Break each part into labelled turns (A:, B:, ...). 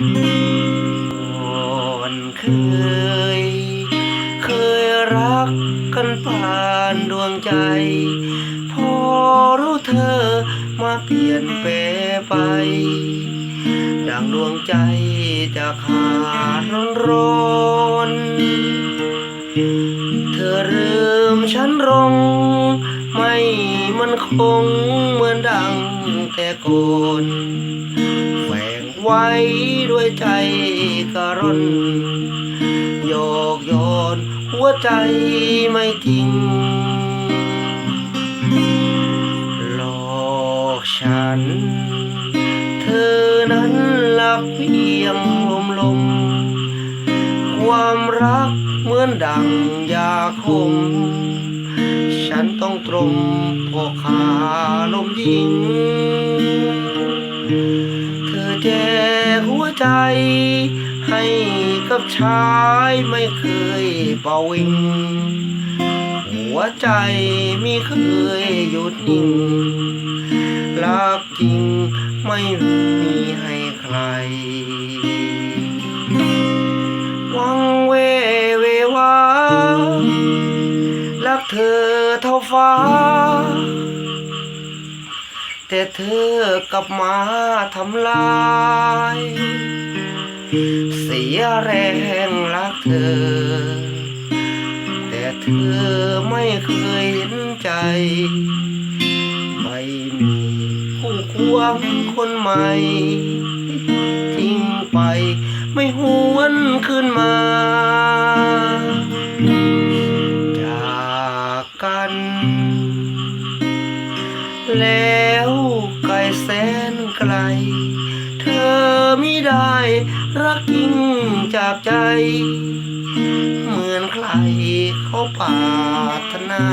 A: ก่อนเคย เคยรักกันผ่านดวงใจ พอรู้เธอมาเปลี่ยนแปลไป ดังดวงใจจะขาดร้อนรอนเธอเริ่มฉันรงไม่มันคงเหมือนดังแต่ก่อนแฝง ไว้ด้วยใจกระร่อนโยกโยนหัวใจไม่จริงหลอกฉัน เธอนั้นรักเพียงลมลม ความรักเหมือนดังยาคม ฉันต้องตรมพอขาลมยิง แจกหัวใจ ให้กับชายไม่เคยเป่าวิง หัวใจไม่เคยหยุดนิ่งรักจริงไม่มีให้ใคร วังเวเววารักเธอเท่าฟ้า แต่เธอกลับมาทำลาย เสียแรงรักเธอ แต่เธอไม่เคยเห็นใจ ไม่มีคู่ควงคนใหม่ ทิ้งไปไม่หวนขึ้นมา จากกัน แล้วไกลแสนไกล เธอไม่ได้รักยิ่งจากใจ เหมือนใครเขาปรารถนา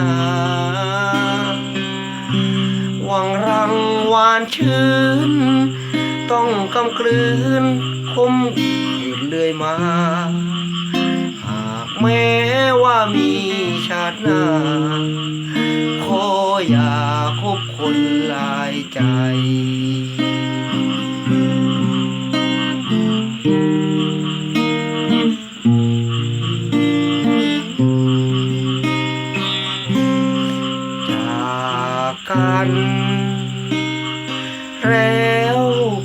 A: หวังรังหวานชื่น ต้องกำกลืนคมขืนเรื่อยมา หากแม้ว่ามีชาติหน้าขออย่า นลายใจ จากกัน แล้ว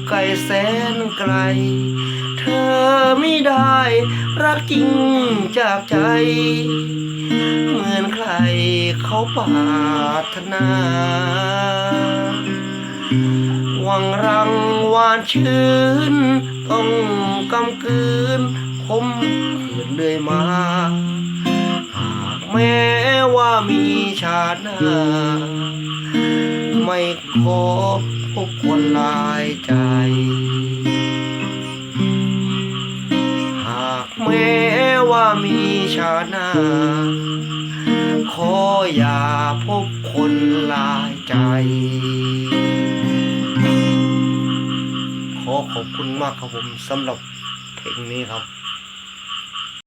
A: ไกลแสนไกล ไม่ได้ รักจริงจากใจ เหมือนใครเขาปรารถนา หวังรังหวานชื่น ต้องกำกืนคมขืนเรื่อยมา หากแม้ว่ามีชาติหน้าไม่ขอพบคนลายใจ นา ขออย่าพบคนลายใจ ขอขอบคุณมากครับผมสำหรับเพลงนี้ครับ